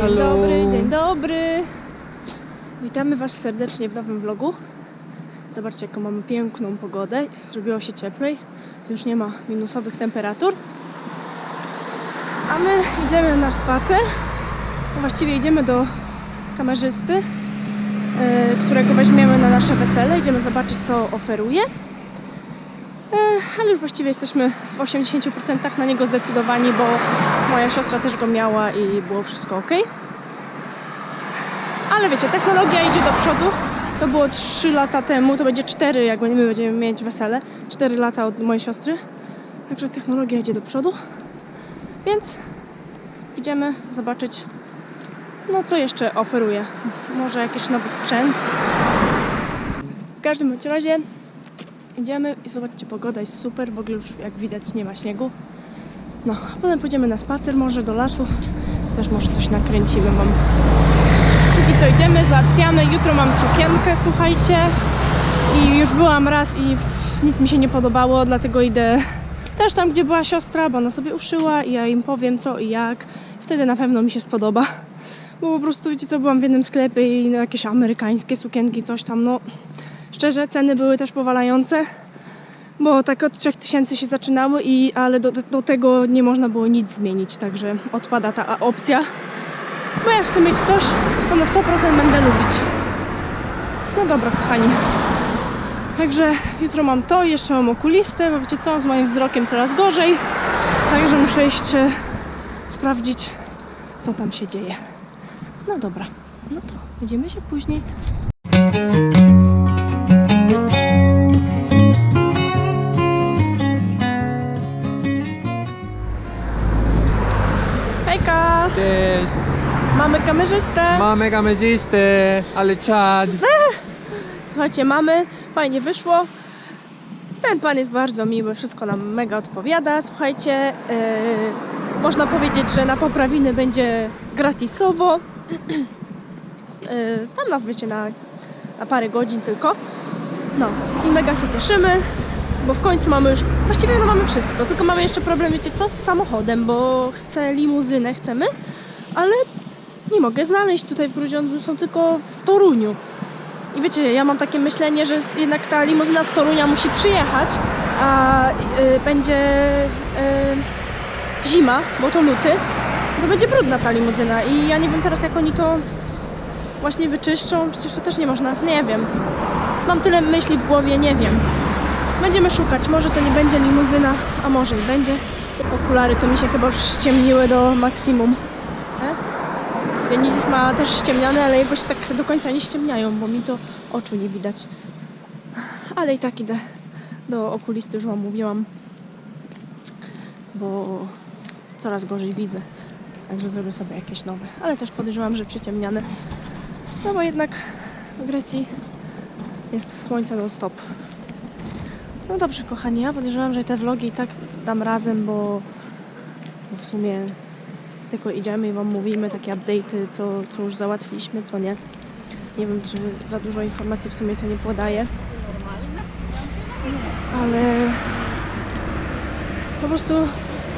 Dzień dobry, dzień dobry. Witamy Was serdecznie w nowym vlogu. Zobaczcie, jaką mamy piękną pogodę. Zrobiło się cieplej. Już nie ma minusowych temperatur. A my idziemy na spacer. Właściwie idziemy do kamerzysty, e, którego weźmiemy na nasze wesele. Idziemy zobaczyć, co oferuje. E, Ale już właściwie jesteśmy w 80% na niego zdecydowani, bo moja siostra też go miała i było wszystko ok. Ale wiecie, technologia idzie do przodu. To było 3 lata temu, to będzie 4, jak my będziemy mieć wesele. 4 lata od mojej siostry. Także technologia idzie do przodu. Więc idziemy zobaczyć, no co jeszcze oferuje. Może jakiś nowy sprzęt. W każdym razie idziemy i zobaczcie, pogoda jest super. W ogóle już jak widać nie ma śniegu. No, potem pójdziemy na spacer może do lasów. Też może coś nakręcimy wam. Póki co idziemy, załatwiamy. Jutro mam sukienkę, słuchajcie. I już byłam raz i nic mi się nie podobało, dlatego idę też tam, gdzie była siostra, bo ona sobie uszyła i ja im powiem co i jak. Wtedy na pewno mi się spodoba. Bo po prostu, wiecie co, byłam w jednym sklepie i no, jakieś amerykańskie sukienki, coś tam, no... Szczerze, ceny były też powalające bo tak od 3000 się zaczynały, i, ale do, do tego nie można było nic zmienić, także odpada ta opcja. Bo ja chcę mieć coś, co na 100% będę lubić. No dobra, kochani. Także jutro mam to, jeszcze mam okulistę, bo wiecie co, z moim wzrokiem coraz gorzej. Także muszę jeszcze sprawdzić, co tam się dzieje. No dobra, no to widzimy się później. Hejka! Cześć! Mamy kamerzystę. Mamy kamerzystę, ale czad. Słuchajcie, mamy, fajnie wyszło. Ten pan jest bardzo miły, wszystko nam mega odpowiada. Słuchajcie, yy, można powiedzieć, że na poprawiny będzie gratisowo. Yy, tam na, wiecie, na, na parę godzin tylko. No i mega się cieszymy, bo w końcu mamy już, właściwie no mamy wszystko, tylko mamy jeszcze problem, wiecie co, z samochodem, bo chcę limuzynę, chcemy, ale nie mogę znaleźć tutaj w Grudziądzu, są tylko w Toruniu. I wiecie, ja mam takie myślenie, że jednak ta limuzyna z Torunia musi przyjechać, a y, będzie y, zima, bo to luty, to będzie brudna ta limuzyna i ja nie wiem teraz jak oni to właśnie wyczyszczą, przecież to też nie można, nie wiem. Mam tyle myśli w głowie, nie wiem. Będziemy szukać, może to nie będzie limuzyna, a może i będzie. Okulary to mi się chyba już ściemniły do maksimum. E? Denizis ma też ściemniane, ale się tak do końca nie ściemniają, bo mi to oczu nie widać. Ale i tak idę do okulisty, już wam mówiłam, bo coraz gorzej widzę. Także zrobię sobie jakieś nowe. Ale też podejrzewam, że przyciemniane. No bo jednak w Grecji jest słońce non stop. No dobrze, kochani, ja podejrzewam, że te vlogi i tak dam razem, bo w sumie tylko idziemy i wam mówimy takie update'y, co, co już załatwiliśmy, co nie. Nie wiem, czy za dużo informacji w sumie to nie podaje. Ale po prostu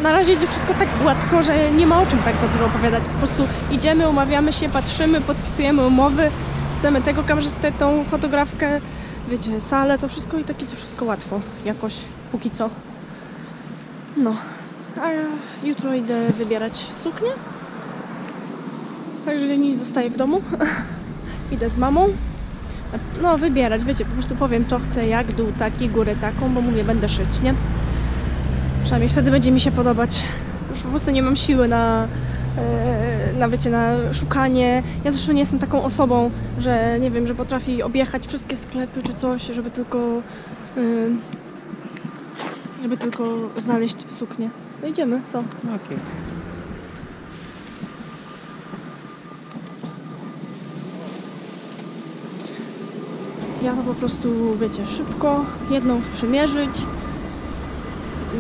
na razie idzie wszystko tak gładko, że nie ma o czym tak za dużo opowiadać. Po prostu idziemy, umawiamy się, patrzymy, podpisujemy umowy, chcemy tego kamerzystę, tą fotografkę, wiecie, salę, to wszystko i tak idzie wszystko łatwo, jakoś, póki co. No, a ja jutro idę wybierać suknię. Także dziś zostaję w domu. idę z mamą. No, wybierać, wiecie, po prostu powiem co chcę, jak dół taki, górę taką, bo mówię, będę szyć, nie? Przynajmniej wtedy będzie mi się podobać. Już po prostu nie mam siły na, e, na wiecie, na szukanie. Ja zresztą nie jestem taką osobą, że nie wiem, że potrafi objechać wszystkie sklepy czy coś, żeby tylko y, żeby tylko znaleźć suknię. No idziemy, co? Okej. Ja to po prostu, wiecie, szybko jedną przymierzyć.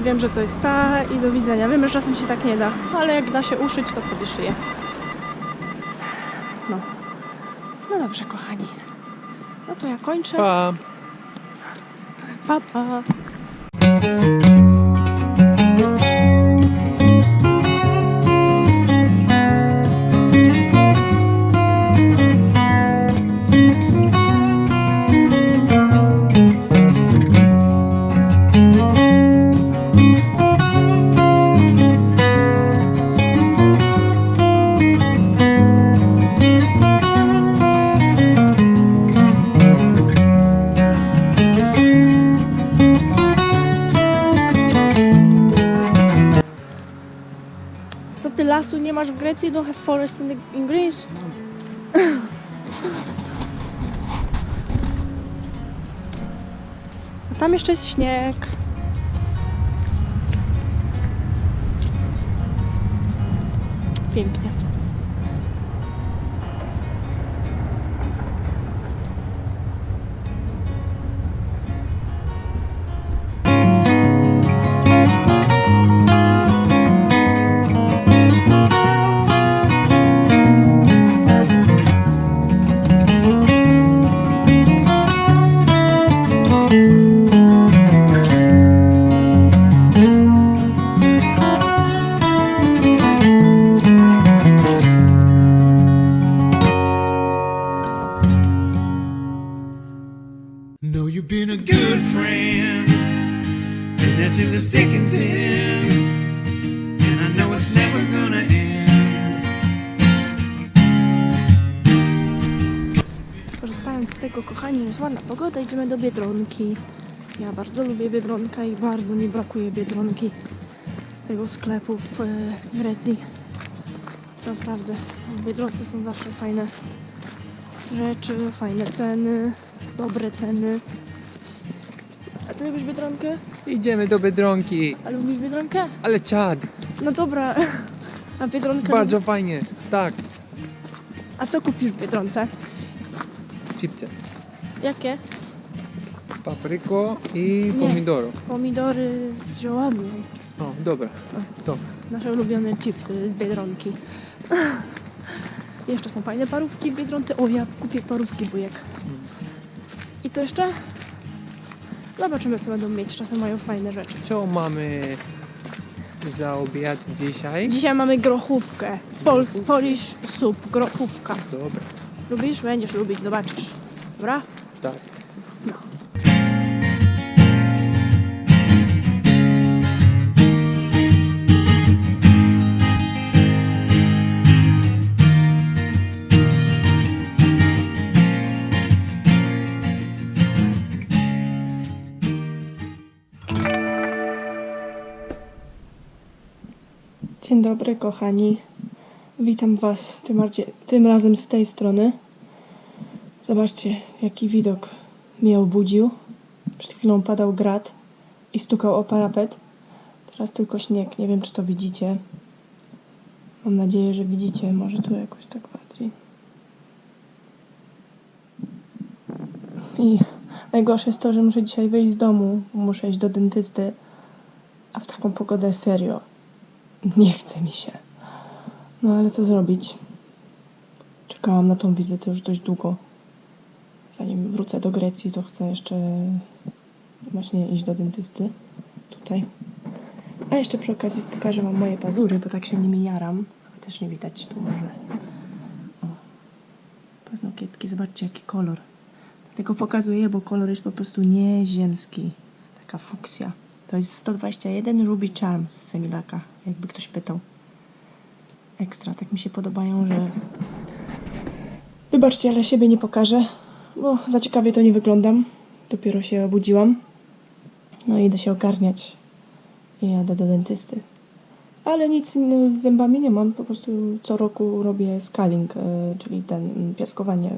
Wiem, że to jest ta i do widzenia. Wiem, że czasem się tak nie da, ale jak da się uszyć, to wtedy szyję. No. No dobrze, kochani. No to ja kończę. Pa. pa. pa. Masz w Grecji? Don't have forest in, the, in Greece? A tam jeszcze jest śnieg. Pięknie. Kochani, jest ładna pogoda, idziemy do Biedronki. Ja bardzo lubię Biedronkę i bardzo mi brakuje Biedronki, tego sklepu w e, Grecji. Naprawdę, w Biedronce są zawsze fajne rzeczy, fajne ceny, dobre ceny. A ty lubisz Biedronkę? Idziemy do Biedronki. A lubisz Biedronkę? Ale czad, No dobra. A Biedronkę bardzo lubi- fajnie. Tak, A co kupisz w Biedronce? chipsy. Jakie? Papryko i Nie. pomidoro. Pomidory z ziołami. O, dobra. To. Nasze ulubione chipsy z Biedronki. Jeszcze są fajne parówki w Biedronce. O, ja kupię parówki bujek. I co jeszcze? Zobaczymy, co będą mieć. Czasem mają fajne rzeczy. Co mamy za obiad dzisiaj? Dzisiaj mamy grochówkę. Pols, Polish soup, grochówka. Dobra, Lubisz? Będziesz lubić, zobaczysz. Dobra? Tak. Dzień dobry, kochani. Witam Was tym, tym razem z tej strony. Zobaczcie, jaki widok mnie obudził. Przed chwilą padał grad i stukał o parapet. Teraz tylko śnieg. Nie wiem, czy to widzicie. Mam nadzieję, że widzicie. Może tu jakoś tak bardziej. I najgorsze jest to, że muszę dzisiaj wyjść z domu. Muszę iść do dentysty. A w taką pogodę serio nie chce mi się. No ale co zrobić? Czekałam na tą wizytę już dość długo. Zanim wrócę do Grecji, to chcę jeszcze właśnie iść do dentysty. Tutaj. A jeszcze przy okazji pokażę Wam moje pazury, bo tak się nimi jaram. Też nie widać tu może. O. Paznokietki, zobaczcie jaki kolor. Dlatego pokazuję, bo kolor jest po prostu nieziemski. Taka fuksja. To jest 121 Ruby Charms z Semilaka, jakby ktoś pytał. Ekstra, tak mi się podobają, że... Wybaczcie, ale siebie nie pokażę, bo za ciekawie to nie wyglądam. Dopiero się obudziłam. No i idę się ogarniać. I jadę do dentysty. Ale nic innego z zębami nie mam, po prostu co roku robię scaling, e, czyli ten mm, piaskowanie,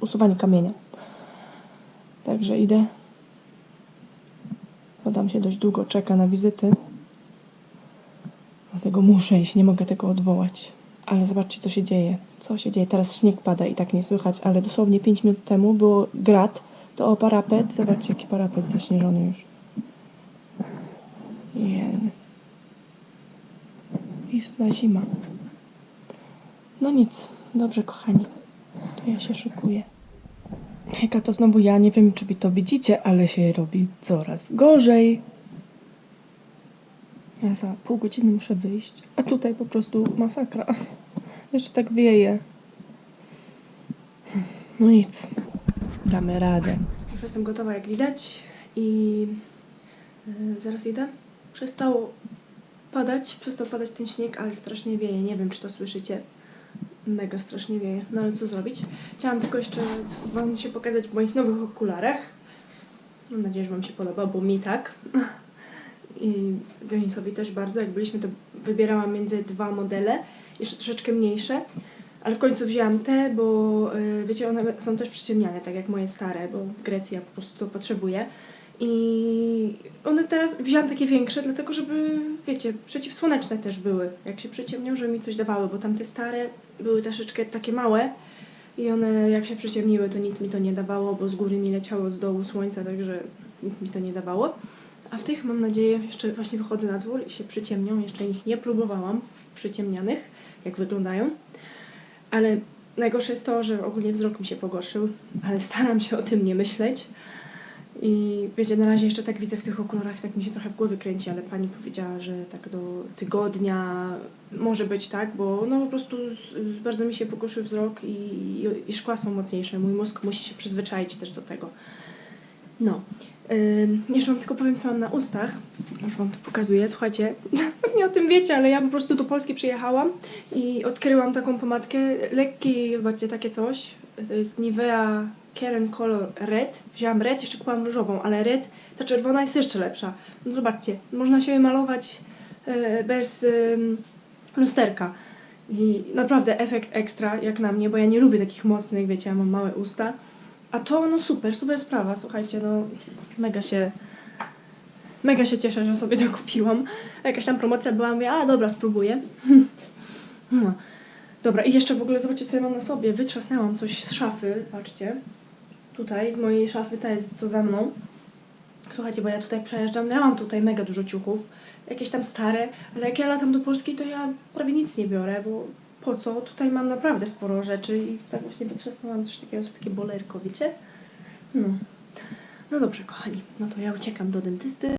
usuwanie kamienia. Także idę. Bo tam się dość długo czeka na wizyty. Dlatego muszę iść, nie mogę tego odwołać. Ale zobaczcie, co się dzieje. Co się dzieje? Teraz śnieg pada i tak nie słychać, ale dosłownie 5 minut temu było grad, to o parapet. Zobaczcie, jaki parapet zaśnieżony już. Jen. Istna zima. No nic. Dobrze, kochani. To ja się szykuję. Jaka to znowu ja, nie wiem czy wy to widzicie, ale się robi coraz gorzej. Ja za pół godziny muszę wyjść, a tutaj po prostu masakra. Jeszcze tak wieje. No nic, damy radę. Już jestem gotowa jak widać i yy, zaraz idę. Przestało padać, przestał padać ten śnieg, ale strasznie wieje. Nie wiem czy to słyszycie. Mega strasznie wieje. No ale co zrobić? Chciałam tylko jeszcze Wam się pokazać w moich nowych okularach. Mam nadzieję, że Wam się podoba, bo mi tak. I Denisowi też bardzo. Jak byliśmy, to wybierałam między dwa modele jeszcze troszeczkę mniejsze. Ale w końcu wzięłam te, bo y, wiecie, one są też przyciemniane, tak jak moje stare, bo w Grecji ja po prostu to potrzebuję. I one teraz wzięłam takie większe, dlatego żeby, wiecie, przeciwsłoneczne też były. Jak się przyciemnią, żeby mi coś dawały, bo tamte stare były troszeczkę takie małe i one jak się przyciemniły, to nic mi to nie dawało, bo z góry mi leciało z dołu słońca, także nic mi to nie dawało. A w tych mam nadzieję, jeszcze właśnie wychodzę na dwór i się przyciemnią. Jeszcze ich nie próbowałam przyciemnianych, jak wyglądają. Ale najgorsze jest to, że ogólnie wzrok mi się pogorszył, ale staram się o tym nie myśleć. I wiecie, na razie jeszcze tak widzę w tych okularach, tak mi się trochę w głowie kręci, ale pani powiedziała, że tak do tygodnia może być tak, bo no po prostu z, bardzo mi się pogorszył wzrok i, i, i szkła są mocniejsze. Mój mózg musi się przyzwyczaić też do tego. No. Jeszcze wam tylko powiem, co mam na ustach. Już wam to pokazuję. Słuchajcie, pewnie o tym wiecie, ale ja po prostu do Polski przyjechałam i odkryłam taką pomadkę. Lekki, zobaczcie, takie coś. To jest Nivea Karen Color Red. Wzięłam red, jeszcze kupiłam różową, ale red, ta czerwona jest jeszcze lepsza. No zobaczcie, można się malować e, bez lusterka. I naprawdę efekt ekstra, jak na mnie, bo ja nie lubię takich mocnych, wiecie, ja mam małe usta. A to, no super, super sprawa, słuchajcie, no mega się, mega się cieszę, że sobie to kupiłam. Jakaś tam promocja była, mówię, a dobra, spróbuję. No. Dobra, i jeszcze w ogóle zobaczcie, co ja mam na sobie. Wytrzasnęłam coś z szafy, patrzcie. Tutaj, z mojej szafy, ta jest co za mną. Słuchajcie, bo ja tutaj przejeżdżam, miałam tutaj mega dużo ciuchów, jakieś tam stare, ale jak ja latam do Polski, to ja prawie nic nie biorę, bo po co? Tutaj mam naprawdę sporo rzeczy i tak właśnie wytrzasnęłam coś takiego, coś takie bolerko, wiecie? No. No dobrze, kochani, no to ja uciekam do dentysty.